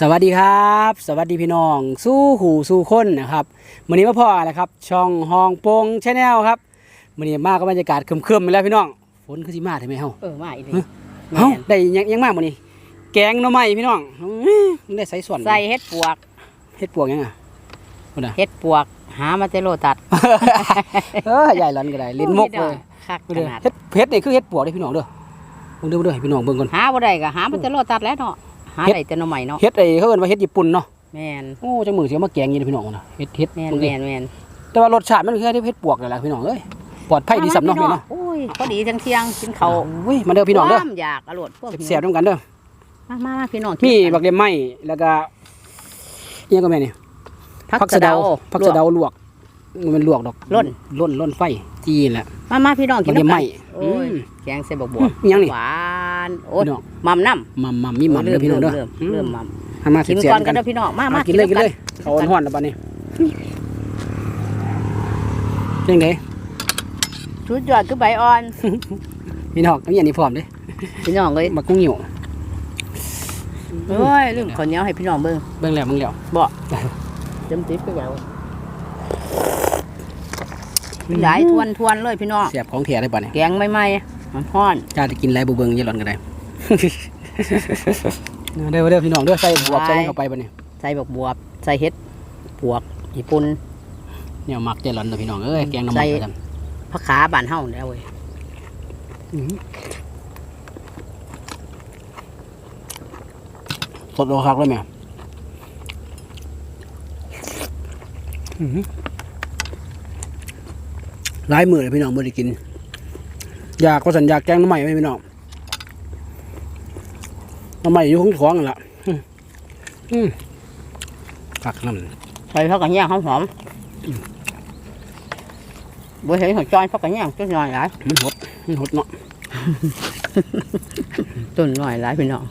สวัสดีครับ สวัสดีพี่น้อง สู้หูสู้คนนะครับมื้อนี้มาพ่ออะไรครับ ช่องฮองโปงชาแนลครับมื้อนี้มาก็บรรยากาศครึมๆไปแล้วพี่น้องฝนคือสิมาใช่ไหมเฮาเออมาอีกฮะเฮาได้หยังยังมากมื้อนี้แกงหน่อไม้พี่น้องอื้อมันได้ใส่ส่วนใส่เฮ็ดปวกเฮ็ดปวกยังอะพุ่นน่ะเฮ็ดปวกหามาเตโลตัดเออใหญ่ลันก็ได้ลิ้นมกเลยคักขเด้อนาดเฮ็ดเฮ็ดนี่คือเฮ็ดปวกเด้อพี่น้องเด้อเบิ่งเด้อเบิ่งเด้อให้พี่น้องเบิ่งก่อนหาบ่ได้ก็หามาเตโลตัดแล้วเนาะ หาเฮ็ดได้แต่หน่อใหม่เนาะเฮ็ดไอ้เขาเอิ้นว่าเฮ็ดญี่ปุ่นเนาะแม่นโอ้จังมือสิเอามาแกงอยี่นะพี่น้องนะเฮ็ดเฮ็ดแม่นบางทีแม่นแม่นแต่ว่ารสชาติมันคือเฮ็ดปวกนั่นแหละพี่น้องเอ้ยปลอดภัยดีสำเนาะพี่เนาะโอ้ยพอดีทั้งเที่ยงกินข้าวโอ้ยมาเด้อพี่น้องเด้อความอยากอร่อยพวกเสียบๆด้วยกันเด้อมามามาพี่น้องมีบักเลียมไหม้แล้วก็เอียงก็แม่นี่ผักสะเดาผักสะเดาลวก มันเป็นลวกดอกล่น ล่นล่นไฟจีนแหละ มามาพี่น้องกิบันกเลียมไหม้โอ้ยอืมแกงใส่บักบวบอิหยังนี่หวานโอ้ยพี่น้อง มัมน้ำมัมมัมมีมัมเด้อพี่น้องเด้อเริ่มอืมเริ่มมัมทำมากินเสียก่อนบๆกักันนเด้อพี่น้องมามามากินเลยกินเลยกัเขาห้อนๆแล้วบัดนี้เรื่องไดชุดยอดคือใบอ่อนพี่น้องต้องอย่างนี้พร้อมเด้อพี่น้องเอ้ยมากุ้งหิวโอ้ยลืมข้าวเหนียวให้พี่น้องเบิ่งเบิ่งแล้วเบิ่งแล้วบ่เต็มติ๊บไปแล้ว หลายทวนทวนๆเลยพี่น้องเสียบของแท้ได้บัดนี้แกงใหม่ๆมันฮ้อนกล้าจะกินไรบ่เบิ่งอย่าหล่อนก็ได้เด้อเด้อพี่น้องเด้อใส่บวบใส่หยังเข้าไปบัดนี้ใส่บักบวบใส่เห็ดปวกญี่ปุ่นเนี่ยมักใจหล่อนเด้อพี่น้องเอ้ยแกงหน้ำใส่มันกันผักขาบ้านเฮาแล้วเว้ยสดโลคักเลยแม่อื้อ หือหลายมื้อเลยพี่น้องบ่ได้กิน อยากก็สัญญากแกงหน้ำใหม่ไหมพี่น้องหน้ำใหม่อยู่ของของนั่นล่ะอืมอืมคักน้ำใส่ผักกระเนียงหอมๆบ่เห็นหัวจอยผักกระเนียงต้นน้อยหลายมันหดมันหดเนาะต้นน้อยหลายพี่น้อง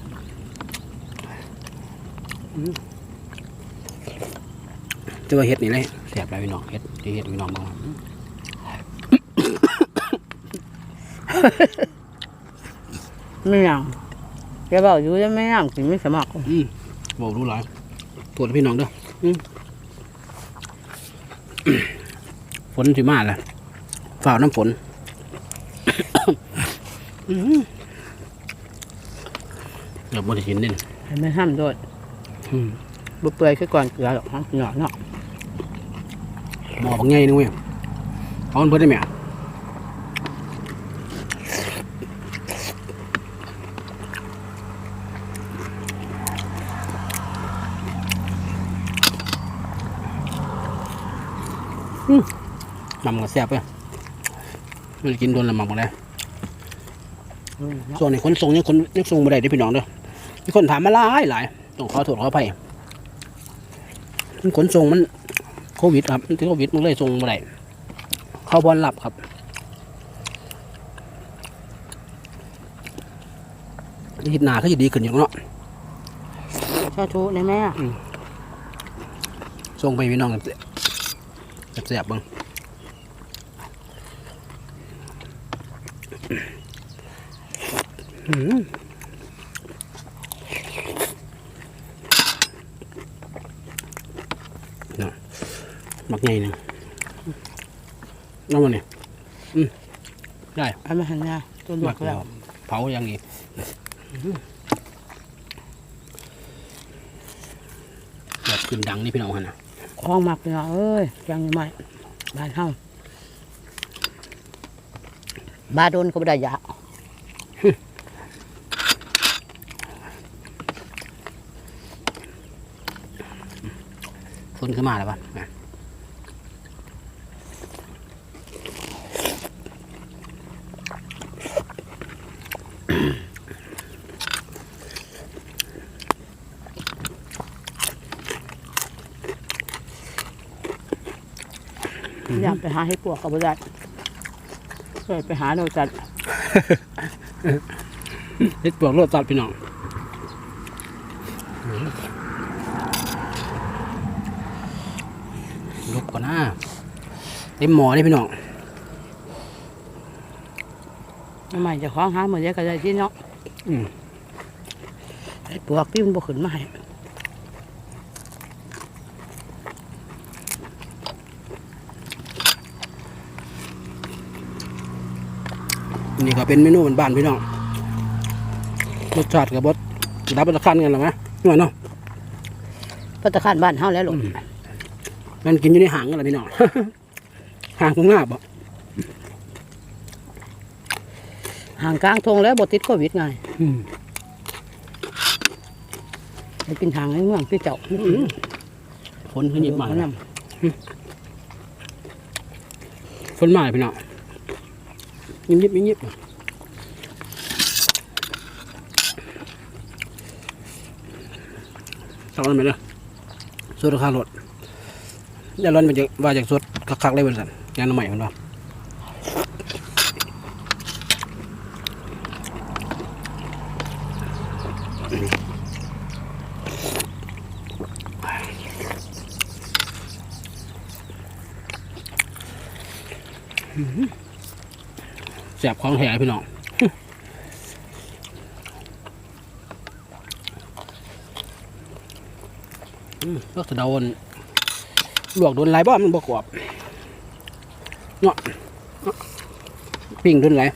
จะว่าเฮ็ดนี่เลยแซ่บหลายพี่น้องเฮ็ดที่เฮ็ดพี่น้องเบิ่งว่า ไม่ยังแกบอกอยู่จะไม่ยังกินไม่สมัครอืมบอกรู้หลายปวดพี่น้องเด้ออืมฝนสิมาแล้วฝ่าวน้ำฝนอื้อหือเดี๋ยวบ่ได้กินเด่นให้ไม่ห้ามโดดอืมบ่เปื่อยคือก่อนเกลือหรอกฮะพี่น้องเนาะหมอบางไงนึงเว้ยเอามันเพิ่นได้ไหมอืม มัมก็แซ่บเว้ยมันกินโดนละมัมก็ได้อืมเนาะส่วนในคนส่งยังคนยังส่งบ่ได้เด้อพี่น้องเด้อมีคนถามมาหลายหลายต้องขอโทษขออภัยมันขนส่งมันโควิดครับมันติดโควิดมันเลยส่งบ่ได้เข้าบอลหลับครับทิศหนาก็จะดีขึ้นอยู่เนาะชาชูได้ไหมอะส่งไปพี่น้องกันแซ่บๆเบ้างอื้อหือเนาะมักใหญ่หนึ่งเอามาเนี่ยอืมได้เอามาหันหน้าตัวลวมักกแล้แล้ววเผาอย่างนี้แบบขึ้นดังนี่พี่น้องฮะนะคล้องมักพี่น้องเอ้ยยังใหม่บ้านเฮาบาโดนก็บ่ได้ยา ฝนขึ้นมาแล้วป่ะนะอยากไปหาให้ปวกก็บ่ได้เคยไปหาโดนจัดเฮ็ดปลวกโลดตัดพี่น้อง ลุกก่อนนะเต็มหมอเลยพี่น้องทำไมจะคล้องหาเหมือนเยอะกันเลยที่เนาะไอ้ปวกพี่มันบกขึ้นมาให้นี่ก็เป็นเมนูบ้านพี่น้องรสชาติกับบดรับประทานกันหรือไหมนี่เนาะประทานบ้านเฮาแล้วลูก มันกินอยู่ในหางกันเหรอพี่น้อง หางคงงาบอะห่างกลางทงแล้วบ่ติดโควิดไงอืมไปกินทางในเมืองที่เจ้าฝนขึ้นยิบมาเอน้ฝนมาเลยพี่น้องยิบยิบยิบยิบสักวันไหมเด้อสุดราคารถ อย่าร้อนไปจากว่าจากสุดคักๆเลยบริษัทงานใหม่ของเราแสบของแห่พี่น้องอืมก็จะโดน ลวกโดนหลายบ้อมันบกรอบเนาะเนาะปิ้งโดนหลาย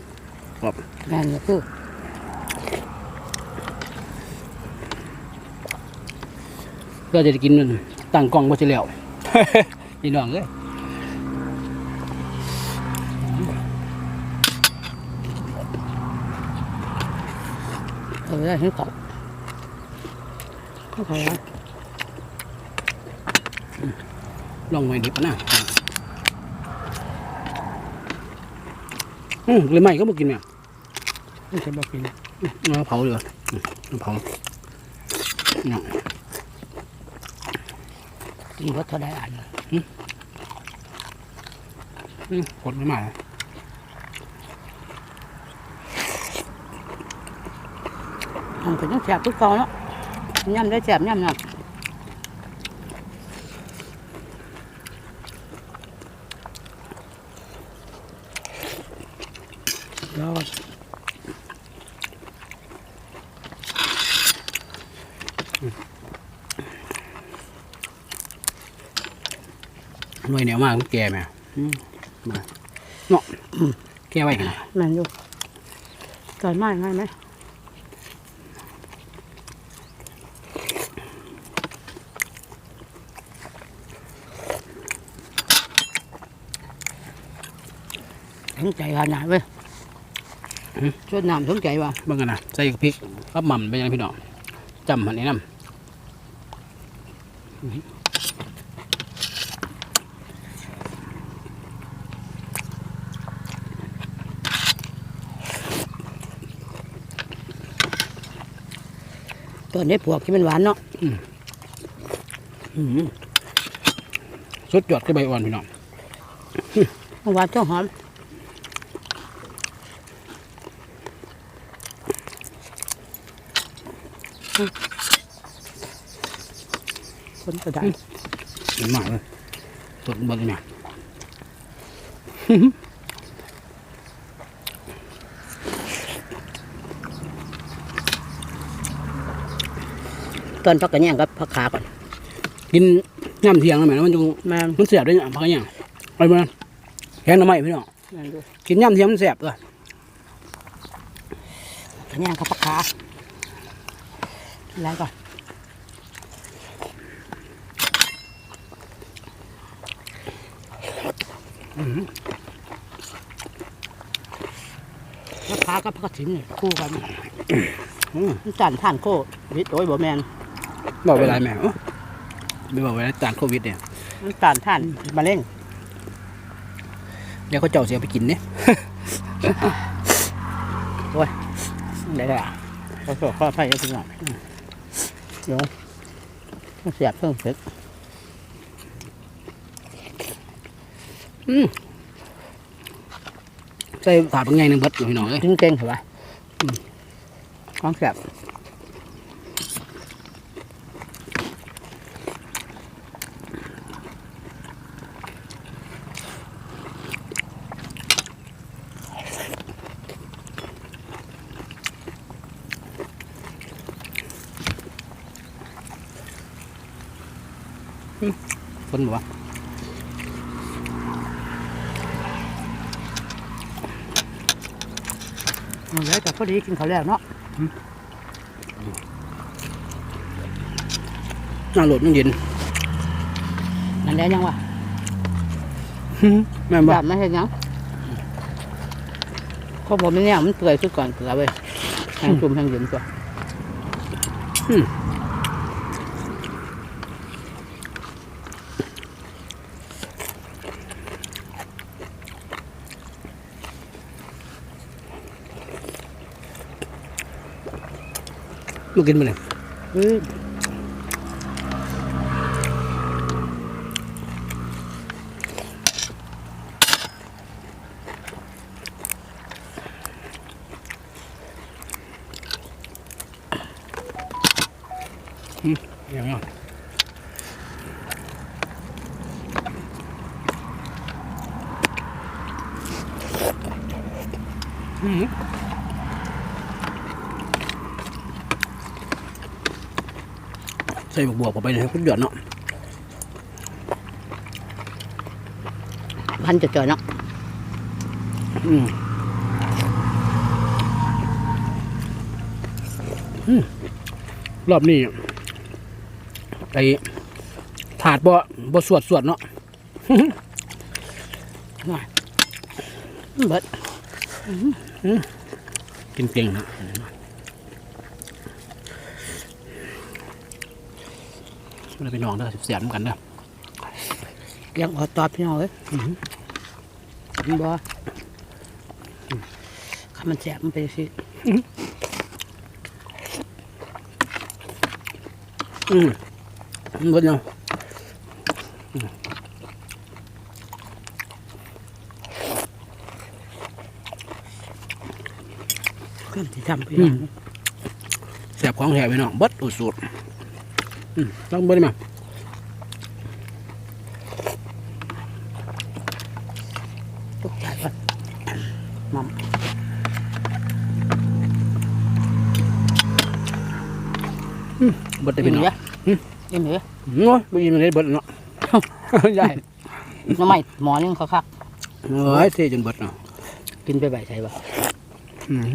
ำแม่นก็คือเพื่อจะได้กินมันตั้งกล้องบ่สิแล้วพี่น้องเอ้ยเอาไปได้ให้เขาให้เขาว่า ลองไว้ดิบนะอืมเลยไหมก็บ่กินเนี่ยมันจะบ่กินเอาเผาเลยอืมเอาเผาเนาะกินบ่เท่าได้อันอืมกดไม่มามันก็ยังแซ่บคือเก่าเนาะย่ำได้แซ่บย่ำนั่น ยอดหน่วยเหนียวมากมันแก่ไหมอืมมาเนาะอืมแก่ไว้กันแม่นอยู่ไก่ไม้ง่ายไหมถึงใจขนาดเว้ย ชดน้ำถึงใจว่ะเบิ่งกันนะใส่พริกกับหม่ำไปยังพี่น้องจำหันนี้น้ตัวนี้ปวกที่มันหวานเนาะำสุดยอดคือใบอ่อนพี่น้องมันหวานเจ้าหอม คนก็ได้เห็นมากเลยสดเบดเลยเนี่ยตอนพักกันแย่งกับพักขาก่อน กินย่ำเทียงแล้วแม่มันจงแม่มันเสียบด้วยเนี่ยพักอย่างอะไรบ้างแกงหน้ำไม้พี่น้องแม่ดูกินย่ำเทียงมันเสียบเลยกันแย่งกับพักขา อะไรก่อนพักขากับพักกระถิ่นนี่คู่กันอืมมันจันท่านโควิดโอ้ยบ่แมนบอกเวลาแม่โอ้ไม่บอกเวลาจานโควิดเนี่ยมันจันท่านมะเร็งเดี๋ยวเขาเจ้าเสียไปกินเนี่ยได้แล้วเขาสอบข้อไฟก็ถึงหน่อย เดี๋ยวต้องเสียบเพิ่มเสร็จใส่ถาดเป็นไงหนึ่งเบิดอยู่พี่น้องเอ้ยกินเก่งเหรอวะของเสียบ คนบอกว่ามันแล้วแต่พอดีกินข้าวแล้วเนาะน่าโหลดมันเย็นนั่นแล้วยังวะแม่นบ่แบบไม่เห็นยังเขาบอกมันเนี่ยมันเปื่อยสุดก่อนเกลือเว้ยแห้งจุ่มแห้งเย็นกว่า มากินมาเลยอืออย่างเงี้ยอืมใส่บวกบวกเข้าไปเลยคุณหยอดเนาะพันจะจ่อยเนาะอืมอืมรอบนี้ไอ้ถาดบ่บ่สวดสวดเนาะเบิดกินเก่งนะ เราไปนอนเด้อเสียบๆเหมือนกันเด้อยังอดตอบพี่น้องเอ้ยบ่ข้ามันแสบมันเป็นสิอืมหมดเนาะข้ามที่ทำพี่น้องเสียบของแถวไปเนาะเบิดอุดสูตรอืม ต้องเบิดมาตกใจก่อนมัมเบิดได้ไปกินเนาะเยอะกินเยอะโอ้ยไม่ยินเลยเบิดเนาะใหญ่น้ำไม่หมอนึงเขาคักเอ้ยเทจนเบิดเนาะกินไปใบใช่ปะอืม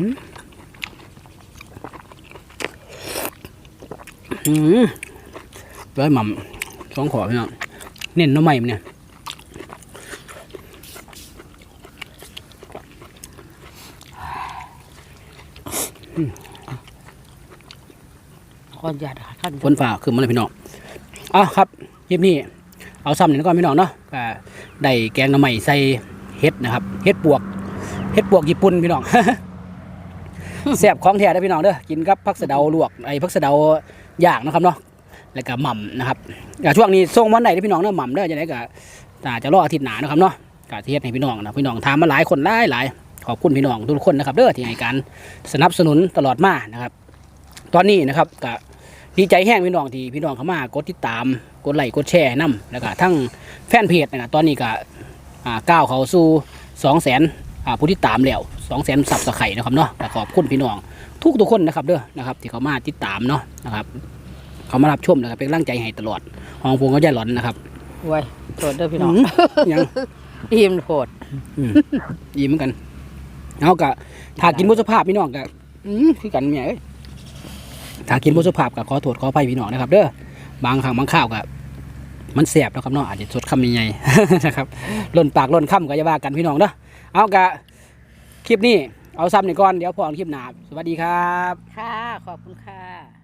อืม ร้อยหม่ำสองขอพี่น้องเน้นหน้ำใหม่มันเนี่ยขออนุญาตขั้นฝนฝ่าคือมันเลยพี่น้องอะครับคลิปนี้เอาซ้ำหนึ่งก่อนพี่น้องเนาะก็ได้แกงหน้ำใหม่ใส่เห็ดนะครับเห็ดปวกเห็ดปวกญี่ปุ่นพี่น้องแซ่บของแท้ได้อพี่น้องเด้อกินกับผักสะเดาลวกไอ้ผักสะเดาย่างนะครับเนาะ แล้วก็หม่ำนะครับก็ช่วงนี้ส่งวันไหนได้อพี่น้องเนาะหม่ำเด้อจะได้ก็อาจจะรออาทิตย์หนานะครับเนาะก็เทศให้พี่น้องนะพี่น้องถามมาหลายคนหลายหลายขอบคุณพี่น้องทุกคนนะครับเด้อที่ให้การสนับสนุนตลอดมานะครับ ตอนนี้นะครับก็ดีใจแห้งพี่น้องที่พี่น้องเข้ามากดติดตามกดไลค์กดแชร์นํแล้วก็ทั้งแฟนเพจนะครับตอนนี้ก็ก้าวเขาสู่สองแสนผู้ติดตามแล้วสองแสนสับสไข่นะครับเนาะขอบคุณพี่น้องทุกทุกคนนะครับเด้อนะครับที่เขามาติดตามเนาะนะครับ เขามารับชมนะครับเป็นกำลังใจให้ตลอดห้องพวงก็จะหลอนนะครับไว้โทษเด้อพี่น้องยังอิ่มโทษอืมยิ้มเหมือนกันเอากะถ้ากินบุษภาพพี่น้องกะอืมคือกันเมียเอ้ยถ้ากินบุษภาพกะขอโทษขออภัยพี่น้องนะครับ เด้อบางครั้งบางข้าวกะมันแสบนะครับเนาะอาจจะสดคำใหญ่ๆนะครับล่นปากล่นคำก็จะว่ากันพี่น้องเด้อเอากะคลิปนี้เอาซ้ำหนึ่งก่อนเดี๋ยวพอกันคลิปหน้าสวัสดีครับ ค่ะ ขอบคุณค่ะ